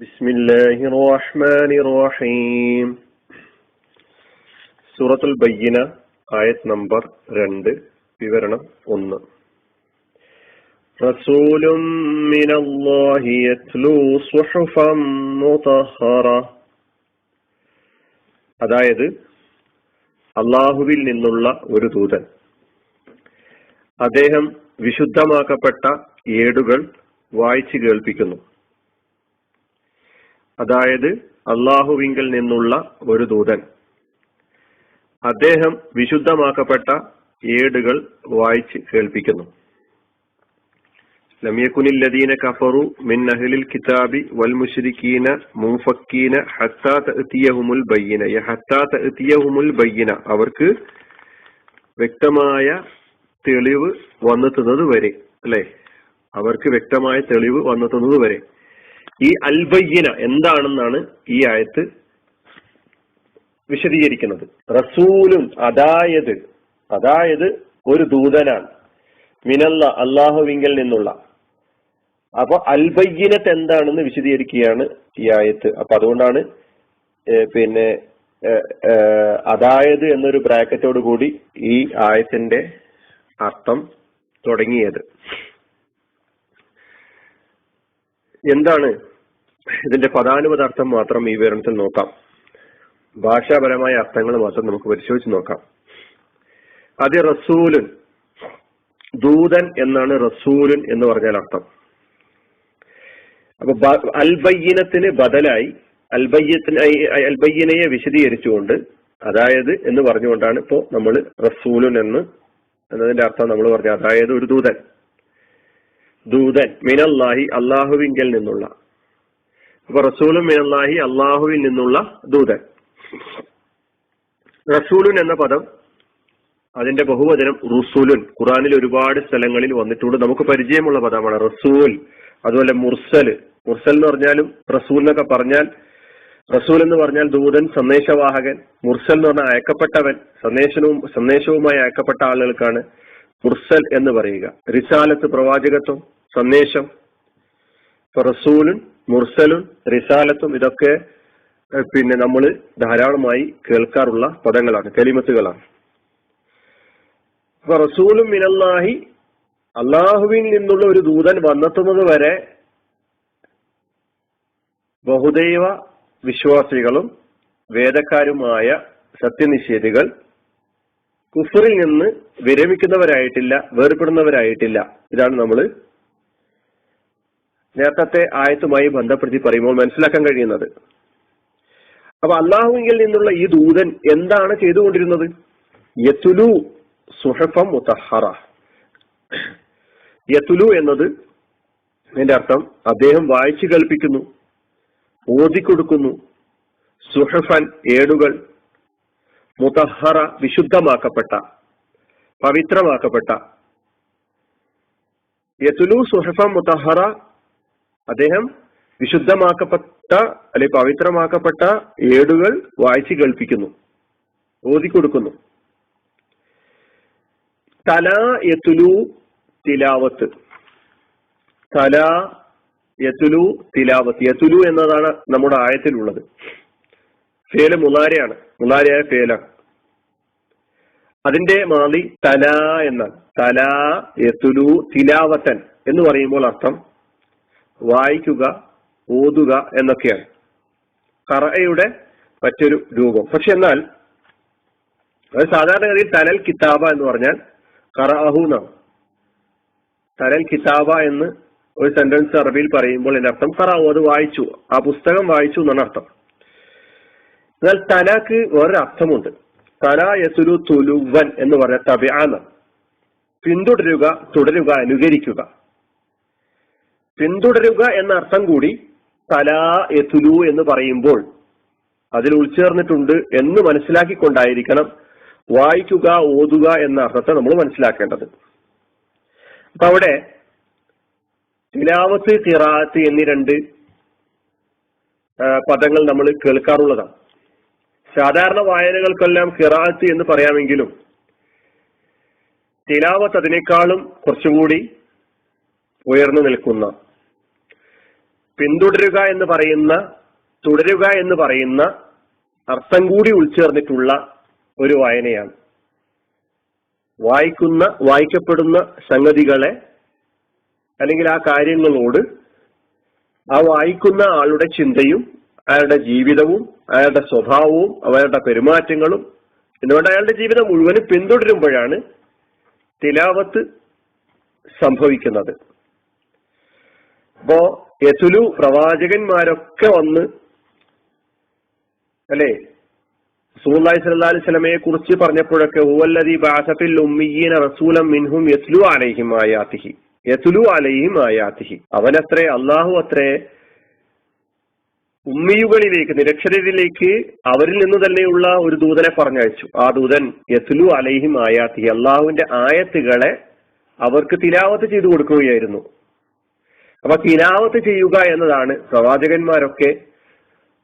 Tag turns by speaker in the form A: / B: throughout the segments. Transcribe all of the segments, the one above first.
A: بسم الله الرحمن الرحيم സൂറത്തുൽ ബയ്യന ആയത് നമ്പർ രണ്ട് വിവരണം ഒന്ന് റസൂലും മിനല്ലാഹി യത്ലൂ സുഹുഫം മുതഹറ അതായത് അള്ളാഹുവിൽ നിന്നുള്ള ഒരു ദൂതൻ അദ്ദേഹം വിശുദ്ധമാക്കപ്പെട്ട ഏടുകൾ വായിച്ചു കേൾപ്പിക്കുന്നു അതായത് അള്ളാഹുവിങ്കിൽ നിന്നുള്ള ഒരു ദൂതൻ. അദ്ദേഹം വിശുദ്ധമാക്കപ്പെട്ട ഏടുകൾ വായിച്ച് കേൾപ്പിക്കുന്നു. ലമിയക്കുനില്ലദീന കഫറു മിൻ അഹ്ലിൽ കിതാബി വൽ മുഷരിക്കീന മുഫക്കീന ഹത്താ തഅതിയഹുമുൽ ബയ്യന. ഹത്താ തഅതിയഹുമുൽ ബയ്യന അവർക്ക് വ്യക്തമായ തെളിവ് വന്നെത്തുന്നത് വരെ അല്ലെ? അവർക്ക് വ്യക്തമായ തെളിവ് വന്നെത്തുന്നത് വരെ. ഈ അൽബയ്യന എന്താണെന്നാണ് ഈ ആയത്ത് വിശദീകരിക്കുന്നത്. റസൂലും അതായത് അതായത് ഒരു ദൂതനാണ്. മിനല്ല അള്ളാഹുവിങ്കൽ നിന്നുള്ള. അപ്പൊ അൽബയ്യനത്ത് എന്താണെന്ന് വിശദീകരിക്കുകയാണ് ഈ ആയത്ത്. അപ്പൊ അതുകൊണ്ടാണ് പിന്നെ അതായത് എന്നൊരു ബ്രാക്കറ്റോട് കൂടി ഈ ആയത്തിന്റെ അർത്ഥം തുടങ്ങിയത്. എന്താണ് ഇതിന്റെ പദാനുപദാർത്ഥം മാത്രം ഈ വിവരണത്തിൽ നോക്കാം. ഭാഷാപരമായ അർത്ഥങ്ങൾ മാത്രം നമുക്ക് പരിശോധിച്ച് നോക്കാം. അത് റസൂലുൻ ദൂതൻ എന്നാണ് റസൂലുൻ എന്ന് പറഞ്ഞാൽ അർത്ഥം. അപ്പൊ അൽബയ്യനത്തിന് ബദലായി അൽബയ്യത്തിന് അൽബയ്യനയെ വിശദീകരിച്ചുകൊണ്ട് അതായത് എന്ന് പറഞ്ഞുകൊണ്ടാണ് ഇപ്പോ നമ്മൾ റസൂലുൻ എന്ന് എന്നതിന്റെ അർത്ഥം നമ്മൾ പറഞ്ഞു അതായത് ഒരു ദൂതൻ. ദൂതൻ മിനല്ലാഹി അള്ളാഹുവിങ്കൽ നിന്നുള്ള. അപ്പൊ റസൂലും മിനല്ലാഹി അള്ളാഹുവിൽ നിന്നുള്ള ദൂതൻ. റസൂലുൻ എന്ന പദം അതിന്റെ ബഹുവചനം റുസൂലുൻ. ഖുറാനിൽ ഒരുപാട് സ്ഥലങ്ങളിൽ വന്നിട്ടുണ്ട്. നമുക്ക് പരിചയമുള്ള പദമാണ് റസൂൽ അതുപോലെ മുർസൽ മുർസൽ എന്ന് പറഞ്ഞാലും റസൂൽ എന്നൊക്കെ പറഞ്ഞാൽ റസൂൽ എന്ന് പറഞ്ഞാൽ ദൂതൻ സന്ദേശവാഹകൻ. മുർസൽ എന്ന് പറഞ്ഞാൽ അയക്കപ്പെട്ടവൻ. സന്ദേശനവും സന്ദേശവുമായി അയക്കപ്പെട്ട ആളുകൾക്കാണ് മുർസൽ എന്ന് പറയുക. റിസാലത്ത് പ്രവാചകത്വം സന്ദേശം. റസൂലുൻ റസൂലും മുർസലും റിസാലത്തും ഇതൊക്കെ പിന്നെ നമ്മൾ ധാരാളമായി കേൾക്കാറുള്ള പദങ്ങളാണ് കലിമത്തുകളാണ്. അപ്പൊ റസൂലും മിനല്ലാഹി അള്ളാഹുവിൽ നിന്നുള്ള ഒരു ദൂതൻ വന്നെത്തുന്നത് വരെ ബഹുദൈവ വിശ്വാസികളും വേദക്കാരുമായ സത്യനിഷേധികൾ കുഫറിൽ നിന്ന് വിരമിക്കുന്നവരായിട്ടില്ല വേർപെടുന്നവരായിട്ടില്ല. ഇതാണ് നമ്മൾ നേരത്തെ ആയത്തുമായി ബന്ധപ്പെടുത്തി പറയുമ്പോൾ മനസ്സിലാക്കാൻ കഴിയുന്നത്. അപ്പൊ അള്ളാഹുവിൽ നിന്നുള്ള ഈ ദൂതൻ എന്താണ് ചെയ്തുകൊണ്ടിരുന്നത്? യത്തുലു സുഹഫം മുത്തഹറ യത്തുലു എന്നത് എന്റെ അർത്ഥം അദ്ദേഹം വായിച്ചു കൽപ്പിക്കുന്നു ഓതിക്കൊടുക്കുന്നു സുഹഫൻ ഏടുകൾ മുതഹറ വിശുദ്ധമാക്കപ്പെട്ട പവിത്രമാക്കപ്പെട്ട. യത്തുലു സുഹഫ മുതഹറ അദ്ദേഹം വിശുദ്ധമാക്കപ്പെട്ട അല്ലെ പവിത്രമാക്കപ്പെട്ട ഏടുകൾ വായിച്ചു കേൾപ്പിക്കുന്നു ഓതിക്കൊടുക്കുന്നു തല യതുലു തിലാവത്ത്. തല യതുലു തിലാവത്ത്. യതുലു എന്നതാണ് നമ്മുടെ ആയത്തിലുള്ളത്. ഫേല മുലാരയാണ്. മുലാരയായ ഫേല അതിന്റെ മാതി തല എന്നാണ്. തല യതുലു തിലാവത്തൻ എന്ന് പറയുമ്പോൾ അർത്ഥം വായിക്കുക ഓതുക എന്നൊക്കെയാണ്. കറയുടെ മറ്റൊരു രൂപം. പക്ഷെ എന്നാൽ അത് സാധാരണഗതിയിൽ തനൽ കിതാബ എന്ന് പറഞ്ഞാൽ കറഅഹു എന്നാണ്. തലൽ കിതാബ എന്ന് ഒരു സെന്റൻസ് അറബിയിൽ പറയുമ്പോൾ എന്റെ അർത്ഥം കറാവു അത് വായിച്ചു ആ പുസ്തകം വായിച്ചു എന്നാണ് അർത്ഥം. എന്നാൽ തലക്ക് വേറൊരു അർത്ഥമുണ്ട് തല യസുലു തുലുവൻ എന്ന് പറഞ്ഞ തബിയാന്ന് പിന്തുടരുക തുടരുക അനുകരിക്കുക. പിന്തുടരുക എന്ന അർത്ഥം കൂടി തല എതുലു എന്ന് പറയുമ്പോൾ അതിൽ ഉൾച്ചേർന്നിട്ടുണ്ട് എന്ന് മനസ്സിലാക്കിക്കൊണ്ടായിരിക്കണം വായിക്കുക ഓതുക എന്ന അർത്ഥത്തെ നമ്മൾ മനസ്സിലാക്കേണ്ടത്. അപ്പൊ അവിടെ തിലാവത്ത് തിറാത്ത് എന്നീ രണ്ട് പദങ്ങൾ നമ്മൾ കേൾക്കാറുള്ളതാണ്. സാധാരണ വായനകൾക്കെല്ലാം കിറാത്ത് എന്ന് പറയാമെങ്കിലും തിലാവത്ത് അതിനേക്കാളും കുറച്ചുകൂടി ഉയർന്നു നിൽക്കുന്ന പിന്തുടരുക എന്ന് പറയുന്ന തുടരുക എന്ന് പറയുന്ന അർത്ഥം കൂടി ഉൾച്ചേർന്നിട്ടുള്ള ഒരു വായനയാണ്. വായിക്കുന്ന വായിക്കപ്പെടുന്ന സംഗതികളെ അല്ലെങ്കിൽ ആ കാര്യങ്ങളോട് ആ വായിക്കുന്ന ആളുടെ ചിന്തയും അയാളുടെ ജീവിതവും അയാളുടെ സ്വഭാവവും അവരുടെ പെരുമാറ്റങ്ങളും എന്തുകൊണ്ട് അയാളുടെ ജീവിതം മുഴുവനും പിന്തുടരുമ്പോഴാണ് തിലാവത്ത് സംഭവിക്കുന്നത്. അപ്പോ യസുലു പ്രവാചകന്മാരൊക്കെ വന്ന് അല്ലേ? സൂല്ലായി സല്ലല്ലാഹു അലൈഹി സ്വലമയെ കുറിച്ച് പറഞ്ഞപ്പോഴൊക്കെ ഹുവല്ലതി ബാസഫിൽ ഉമ്മിയീന റസൂലം മിൻഹും യസ്ലു അലൈഹിം ആയാത്തിഹി. യസുലു അലൈഹിം ആയാത്തിഹി. അവനത്രേ അള്ളാഹു അത്രേ ഉമ്മിയുകളിലേക്ക് നിരക്ഷരരിലേക്ക് അവരിൽ നിന്ന് തന്നെയുള്ള ഒരു ദൂതനെ പറഞ്ഞയച്ചു. ആ ദൂതൻ യസുലു അലൈഹിം ആയാത്തിഹി. അള്ളാഹുവിന്റെ ആയത്തുകളെ അവർക്ക് തിലാവത്ത് ചെയ്തു കൊടുക്കുകയായിരുന്നു. അപ്പൊ തിലാവത്ത് ചെയ്യുക എന്നതാണ്. പ്രവാചകന്മാരൊക്കെ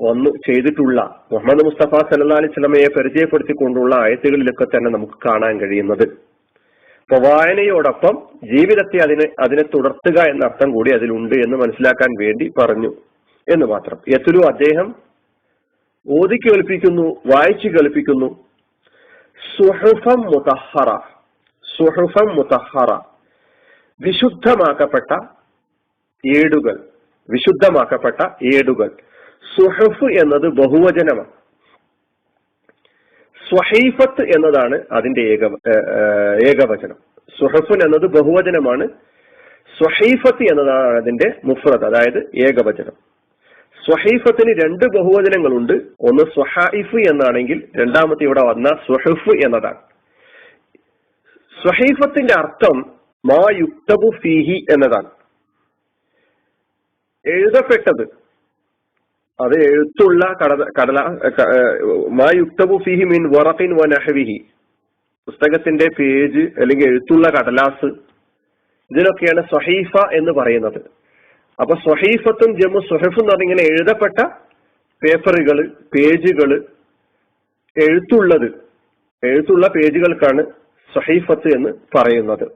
A: ഒന്ന് ചെയ്തിട്ടുള്ള മുഹമ്മദ് മുസ്തഫ സല്ലാ അലൈഹി സ്വലമയെ പരിചയപ്പെടുത്തിക്കൊണ്ടുള്ള ആയത്തുകളിലൊക്കെ തന്നെ നമുക്ക് കാണാൻ കഴിയുന്നത്. അപ്പൊ വായനയോടൊപ്പം ജീവിതത്തെ അതിനെ അതിനെ തുടർത്തുക എന്ന അർത്ഥം കൂടി അതിലുണ്ട് എന്ന് മനസ്സിലാക്കാൻ വേണ്ടി പറഞ്ഞു എന്ന് മാത്രം. യത്തുലു അദ്ദേഹം ഓതി കേൾപ്പിക്കുന്നു വായിച്ചു കേൾപ്പിക്കുന്നു. സുഹുഫം മുതഹറ സുഹുഫം മുതഹറ വിശുദ്ധമാക്കപ്പെട്ട ഏടുകൾ വിശുദ്ധമാക്കപ്പെട്ട ഏടുകൾ. സുഹഫ് എന്നത് ബഹുവചനമാണ്. സ്വഹൈഫത്ത് എന്നതാണ് അതിന്റെ ഏക ഏകവചനം. സുഹഫുൻ എന്നത് ബഹുവചനമാണ്. സ്വഹൈഫത്ത് എന്നതാണ് അതിന്റെ മുഫ്രദ് അതായത് ഏകവചനം. സ്വഹൈഫത്തിന് രണ്ട് ബഹുവചനങ്ങളുണ്ട്. ഒന്ന് സ്വഹൈഫ് എന്നാണെങ്കിൽ രണ്ടാമത്തെ ഇവിടെ വന്ന സുഹഫ് എന്നതാണ്. സ്വഹൈഫത്തിന്റെ അർത്ഥം മാ യുക്തബു ഫീഹി എന്നതാണ്. എഴുതപ്പെട്ടത്. അത് എഴുത്തുള്ള കടല കടല മാ യുക്തബു മിൻ വറഖിൻ വ നഹവിഹി. പുസ്തകത്തിന്റെ പേജ് അല്ലെങ്കിൽ എഴുത്തുള്ള കടലാസ്. ഇതിനൊക്കെയാണ് സ്വഹീഫ എന്ന് പറയുന്നത്. അപ്പൊ സ്വഹീഫത്തും ജമ്മു സ്വഹഫ് എന്ന് പറഞ്ഞിങ്ങനെ എഴുതപ്പെട്ട പേപ്പറുകൾ പേജുകൾ എഴുത്തുള്ളത് എഴുത്തുള്ള പേജുകൾക്കാണ് സ്വഹീഫത്ത് എന്ന് പറയുന്നത്.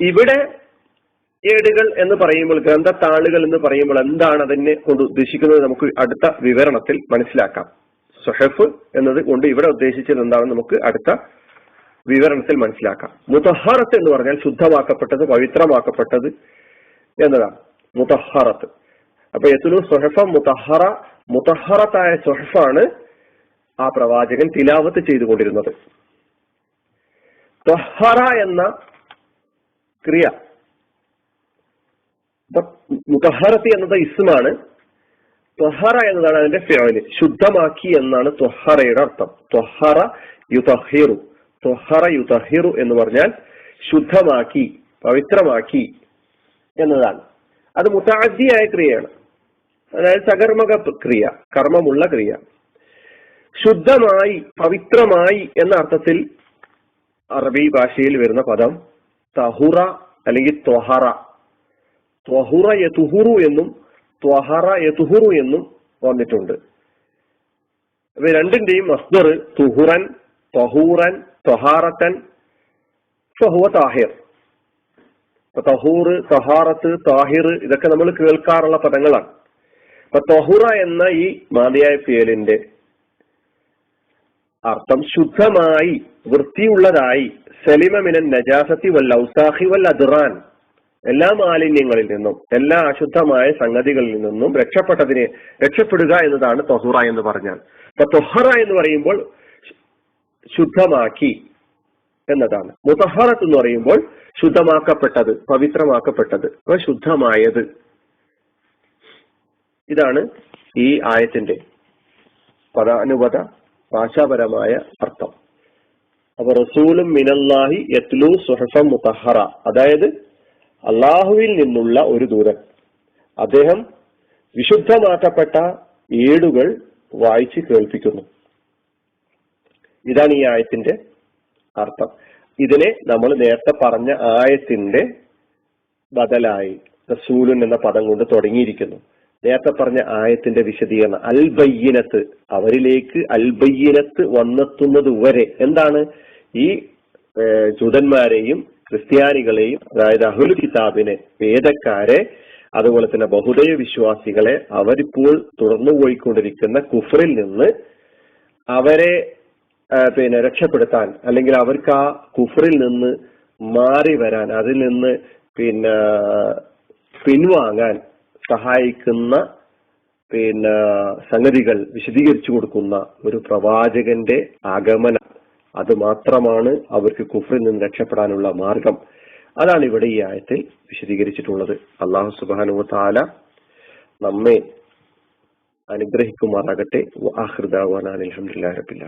A: ഇവിടെ ഏടുകൾ എന്ന് പറയുമ്പോൾ ഗ്രന്ഥത്താളുകൾ എന്ന് പറയുമ്പോൾ എന്താണ് അതിനെ കൊണ്ട് ഉദ്ദേശിക്കുന്നത് നമുക്ക് അടുത്ത വിവരണത്തിൽ മനസ്സിലാക്കാം. സുഹഫ് എന്നത് കൊണ്ട് ഇവിടെ ഉദ്ദേശിച്ചത് എന്താണെന്ന് നമുക്ക് അടുത്ത വിവരണത്തിൽ മനസ്സിലാക്കാം. മുതഹറത്ത് എന്ന് പറഞ്ഞാൽ ശുദ്ധമാക്കപ്പെട്ടത് പവിത്രമാക്കപ്പെട്ടത് എന്നതാണ്. മുതഹറത്ത്. അപ്പൊ എത്തുന്നു സുഹഫ മുതഹറ മുതഹറത്തായ സുഹഫാണ് ആ പ്രവാചകൻ തിലാവത്ത് ചെയ്തുകൊണ്ടിരുന്നത്. എന്ന ക്രിയ മുതഹറത്തി എന്നത് ഇസ്മാണ്. ത്വഹറ എന്നതാണ് അതിന്റെ ഫേവൽ ശുദ്ധമാക്കി എന്നാണ് ത്വഹറയുടെ അർത്ഥം. ത്വഹറ യുതഹിറു. ത്വഹറ യുതഹിറു എന്ന് പറഞ്ഞാൽ ശുദ്ധമാക്കി പവിത്രമാക്കി എന്നതാണ്. അത് മുതാദ്ദിയായ ക്രിയയാണ്. അതായത് സകർമ്മക ക്രിയ കർമ്മമുള്ള ക്രിയ. ശുദ്ധമായി പവിത്രമായി എന്ന അർത്ഥത്തിൽ അറബി ഭാഷയിൽ വരുന്ന പദം തഹുറ അല്ലെങ്കിൽ ത്വഹറ ത്വഹുറ യതുഹുറു എന്നും ത്വഹറ യതുഹുറു എന്നും വന്നിട്ടുണ്ട്. ഇവ രണ്ടിന്റെയും മസ്ദർ തുഹുറൻ ത്വഹൂറൻ ത്വഹാറത്തൻ ഫഹുവ താഹിർ. തഹൂർ തഹാറത്ത് താഹിർ ഇതൊക്കെ നമ്മൾ കേൾക്കാറുള്ള പദങ്ങളാണ്. അപ്പൊ തൊഹുറ എന്ന ഈ മാതിയായ പേലിന്റെ അർത്ഥം ശുദ്ധമായി വൃത്തിയുള്ളതായി സലിമമിനൻ നജാസത്തി വൽ ഔസാഹി വൽ അദ്റാൻ എല്ലാ മാലിന്യങ്ങളിൽ നിന്നും എല്ലാ അശുദ്ധമായ സംഗതികളിൽ നിന്നും രക്ഷപ്പെട്ടതിനെ രക്ഷപ്പെടുക എന്നതാണ് തൊഹുറ എന്ന് പറഞ്ഞാൽ. അപ്പൊ തൊഹറ എന്ന് പറയുമ്പോൾ ശുദ്ധമാക്കി എന്നതാണ്. മുതഹറത്ത് എന്ന് പറയുമ്പോൾ ശുദ്ധമാക്കപ്പെട്ടത് പവിത്രമാക്കപ്പെട്ടത് അപ്പൊ ശുദ്ധമായത്. ഇതാണ് ഈ ആയത്തിന്റെ പദാനുപത ഭാഷാപരമായ അർത്ഥം. അപ്പൊ റസൂലും മിനല്ലാഹി യത്ലു സുഹഫം മുതഹറ. അതായത് അള്ളാഹുവിൽ നിന്നുള്ള ഒരു ദൂതൻ. അദ്ദേഹം വിശുദ്ധമാക്കപ്പെട്ട ഏടുകൾ വായിച്ച് കേൾപ്പിക്കുന്നു. ഇതാണ് ഈ ആയത്തിന്റെ അർത്ഥം. ഇതിനെ നമ്മൾ നേരത്തെ പറഞ്ഞ ആയത്തിന്റെ ബദലായി റസൂലുൻ എന്ന പദം കൊണ്ട് തുടങ്ങിയിരിക്കുന്നു. നേരത്തെ പറഞ്ഞ ആയത്തിന്റെ വിശദീകരണം അൽബയ്യനത്ത് അവരിലേക്ക് അൽബയ്യനത്ത് വന്നെത്തുന്നത് വരെ. എന്താണ്? ഈ ജൂതന്മാരെയും ക്രിസ്ത്യാനികളെയും അതായത് അഹുൽ കിതാബിനെ വേദക്കാരെ അതുപോലെ തന്നെ ബഹുദൈവ വിശ്വാസികളെ അവരിപ്പോൾ തുടർന്നു പോയിക്കൊണ്ടിരിക്കുന്ന കുഫറിൽ നിന്ന് അവരെ പിന്നെ രക്ഷപ്പെടുത്താൻ അല്ലെങ്കിൽ അവർക്ക് ആ കുഫറിൽ നിന്ന് മാറി വരാൻ അതിൽ നിന്ന് പിന്നെ പിൻവാങ്ങാൻ സഹായിക്കുന്ന പിന്നെ സംഗതികൾ വിശദീകരിച്ചു കൊടുക്കുന്ന ഒരു പ്രവാചകന്റെ ആഗമനം. അത് മാത്രമാണ് അവർക്ക് കുഫറിൽ നിന്ന് രക്ഷപ്പെടാനുള്ള മാർഗം. അതാണ് ഇവിടെ ഈ ആയത്തിൽ വിശദീകരിച്ചിട്ടുള്ളത്. അള്ളാഹു സുബാനു താല നമ്മെ അനുഗ്രഹിക്കുമാറാകട്ടെ. അലഹമുല്ലാ റബിൻ